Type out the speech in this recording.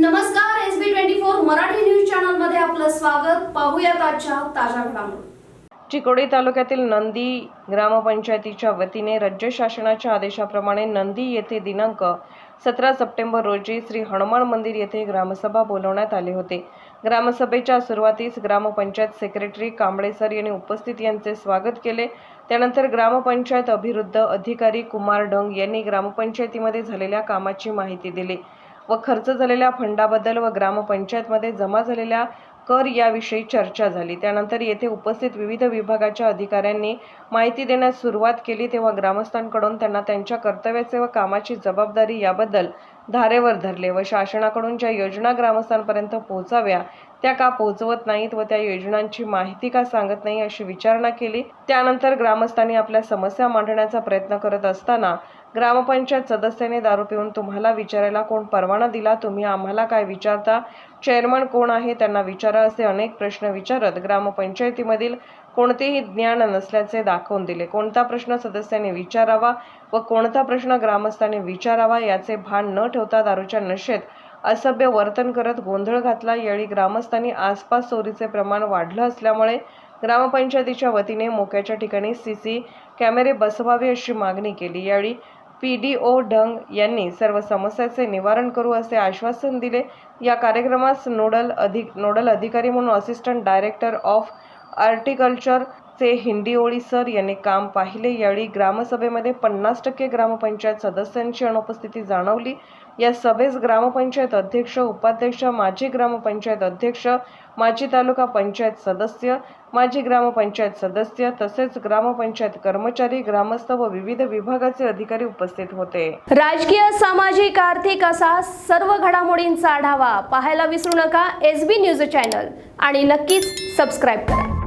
नमस्कार S B twenty four Marathi news चॅनलमध्ये आपलं स्वागत. पाहूयात आजच्या ताज्या घडामोडी. चिकोडी तालुक्यातील नंदी ग्रामपंचायतीच्या वतीने राज्य शासनाच्या आदेशाप्रमाणे नंदी येथे दिनांक सतरा सप्टेंबर रोजी श्री हनुमान मंदिर येथे ग्रामसभा बोलवण्यात आले होते. ग्रामसभेच्या सुरुवातीस ग्रामपंचायत सेक्रेटरी कांबळे सर यांनी उपस्थित यांचे स्वागत केले. त्यानंतर ग्रामपंचायत अभिवृद्ध अधिकारी कुमार डंग यांनी ग्रामपंचायतीमध्ये झालेल्या कामाची माहिती दिली. व खर्च झालेल्या फंडाबद्दल व ग्रामपंचायतमध्ये जमा झालेल्या कर याविषयी चर्चा झाली. त्यानंतर येथे उपस्थित विविध विभागाच्या अधिकाऱ्यांनी माहिती देण्यास सुरुवात केली. तेव्हा ग्रामस्थांकडून त्यांना त्यांच्या कर्तव्याचे व कामाची जबाबदारी याबद्दल धारेवर धरले व शासनाकडून ज्या योजना ग्रामस्थांपर्यंत पोहोचाव्या त्या का पोहोचवत नाहीत व त्या योजनांची माहिती का सांगत नाही अशी विचारणा केली. त्यानंतर ग्रामस्थांनी आपल्या समस्या मांडण्याचा प्रयत्न करत असताना ग्रामपंचायत सदस्याने दारू पिऊन तुम्हाला विचारायला कोण परवाना दिला? तुम्ही आम्हाला काय विचारता? चेअरमन कोण आहे? त्यांना विचारा असे अनेक प्रश्न विचारत ग्रामपंचायतीमधील कोणतेही ज्ञान नसल्याचे दाखवून दिले. कोणता प्रश्न सदस्याने विचारावा व कोणता प्रश्न ग्रामस्थांनी विचारावा याचे भान न ठेवता दारूच्या नशेत असभ्य वर्तन करत गोंधळ घातला. यावेळी ग्रामस्थांनी आसपास चोरीचे प्रमाण वाढलं असल्यामुळे ग्रामपंचायतीच्या वतीने मोक्याच्या ठिकाणी सी सी कॅमेरे बसवावे अशी मागणी केली. यावेळी पी डी ओ ढंग यांनी सर्व समस्याचे निवारण करू असे आश्वासन दिले. या कार्यक्रमास नोडल अधिक नोडल अधिकारी म्हणून असिस्टंट डायरेक्टर ऑफ आर्टिकल्चर चे हिंडिओळी सर यांनी काम पाहिले. यावेळी ग्रामसभेमध्ये पन्नास टक्के ग्रामपंचायत सदस्यांची अनुपस्थिती जाणवली. या सभेस ग्रामपंचायत अध्यक्ष उपाध्यक्ष माजी ग्रामपंचायत अध्यक्ष माजी तालुका पंचायत सदस्य माजी ग्रामपंचायत सदस्य तसेच ग्रामपंचायत कर्मचारी ग्रामस्थ व विविध विभागाचे अधिकारी उपस्थित होते. राजकीय सामाजिक आर्थिक असा सर्व घडामोडींचा आढावा पाहायला विसरू नका. एस बी न्यूज चॅनल आणि नक्कीच सबस्क्राईब करा.